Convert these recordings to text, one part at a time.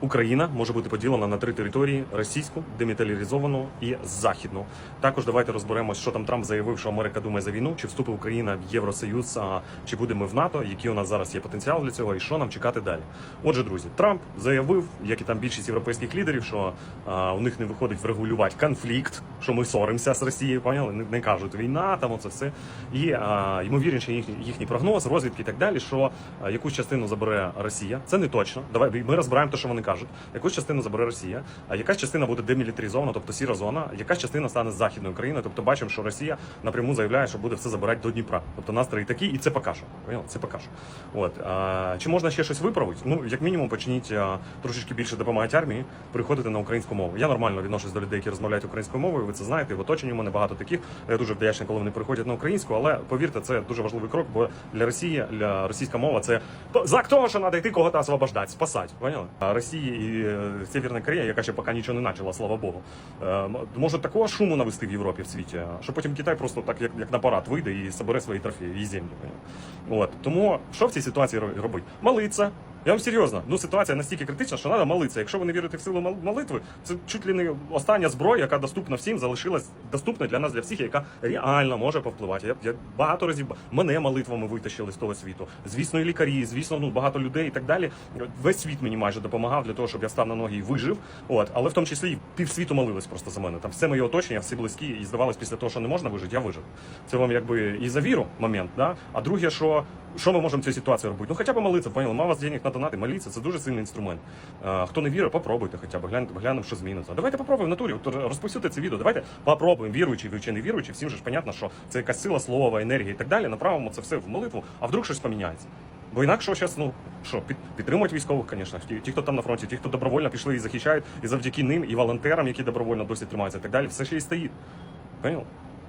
Україна може бути поділена на три території: російську, демілітаризовану і західну. Також давайте розберемось, що там Трамп заявив, що Америка думає за війну, чи вступить Україна в Євросоюз, а, чи буде ми в НАТО, який у нас зараз є потенціал для цього, і що нам чекати далі. Отже, друзі, Трамп заявив, як і там більшість європейських лідерів, що а, у них не виходить врегулювати конфлікт, що ми соримося з Росією, поняли? Не, не кажуть війна, там оце все. І а, ймовірніше їхній, їхній прогноз, розвідки і так далі, що а, якусь частину забере Росія. Це не точно. Давай ми розбираємо те, що вони кажуть. Якусь частину забере Росія, а якась частина буде демілітаризована, тобто сіра зона, якась частина стане з західною Україною. Тобто бачимо, що Росія напряму заявляє, що буде все забирати до Дніпра. Тобто настрої такі, і це. Поняли? Це поки що. От а, чи можна ще щось виправити? Ну як мінімум, почніть а, трошечки більше допомагати армії, переходити на українську мову. Я нормально відношусь до людей, які розмовляють українською мовою. Ви це знаєте. В оточенні у мене багато таких. Я дуже вдячний, коли вони переходять на українську, але повірте, це дуже важливий крок, бо для Росії, для російська мова це знак того, що треба йти кого-то освобождати, спасати. Поняли? А Росія і е, Северна Корея, яка ще поки нічого не почала, слава Богу, е, може такого шуму навести в Європі в світі, що потім Китай просто так, як, як на парад, вийде і собере свої трофеї і землі. От тому що в цій ситуації ро- робити? Молиться. Я вам серйозно, ну ситуація настільки критична, що треба молитися. Якщо ви не вірите в силу молитви, це чуть ли не остання зброя, яка доступна всім, залишилась доступна для нас, для всіх, яка реально може повпливати. Я, я багато разів мене молитвами витащили з того світу. Звісно, і лікарі, звісно, ну багато людей і так далі. Весь світ мені майже допомагав для того, щоб я став на ноги і вижив. От, але в тому числі і півсвіту молились просто за мене. Там все моє оточення, всі близькі, і здавалось, після того, що не можна вижити, я вижив. Це вам якби і за віру момент. Да? А друге, що що ми можемо в цій ситуації робити? Ну хоча б молитися, поняли, мав вас денег на донати, моліться, це дуже сильний інструмент. Хто не вірить, попробуйте хоча б, гляньте, глянемо, що зміниться. Давайте попробуємо в натурі, розповсюдьте це відео. Давайте попробуємо, віруючи чи не віруючи, всім же ж понятно, що це якась сила, слова, енергія і так далі. Направимо це все в молитву, а вдруг щось поміняється. Бо інакше зараз, ну що, під, підтримують військових, звісно, ті, ті, хто там на фронті, ті, хто добровольно пішли і захищають, і завдяки ним, і волонтерам, які добровольно досі тримаються, і так далі, все ще і стоїть. Понял?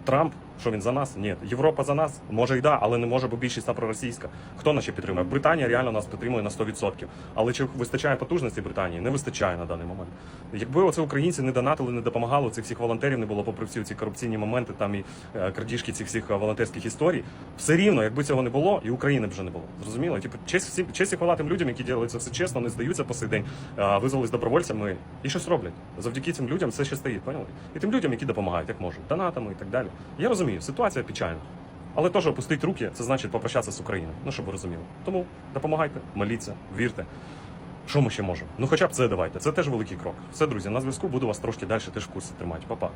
Трамп, що він за нас? Ні. Європа за нас? Може й да, але не може, бо більшість там проросійська. Хто нас ще підтримує? Британія реально нас підтримує на 100%. Але чи вистачає потужності Британії? Не вистачає на даний момент. Якби оце українці не донатили, не допомагали, цих всіх волонтерів не було, попри всі ці корупційні моменти, там і е, крадіжки цих всіх е, волонтерських історій, все рівно, якби цього не було, і України б вже не було. Зрозуміло? Типу, честь всім честь і хвала тим людям, які діли це все чесно, не здаються по сей день, а, визвались добровольцями і щось роблять. Завдяки цим людям все ще стоїть, поняли? І тим людям, які допомагають, як можуть, донатами і так далі. Я розумію, ситуація печальна. Але теж опустить руки, це значить попрощатися з Україною. Ну, щоб ви розуміли. Тому допомагайте, моліться, вірте. Що ми ще можемо? Ну хоча б це давайте. Це теж великий крок. Все, друзі, на зв'язку буду вас трошки далі теж в курсі тримати. Па-па.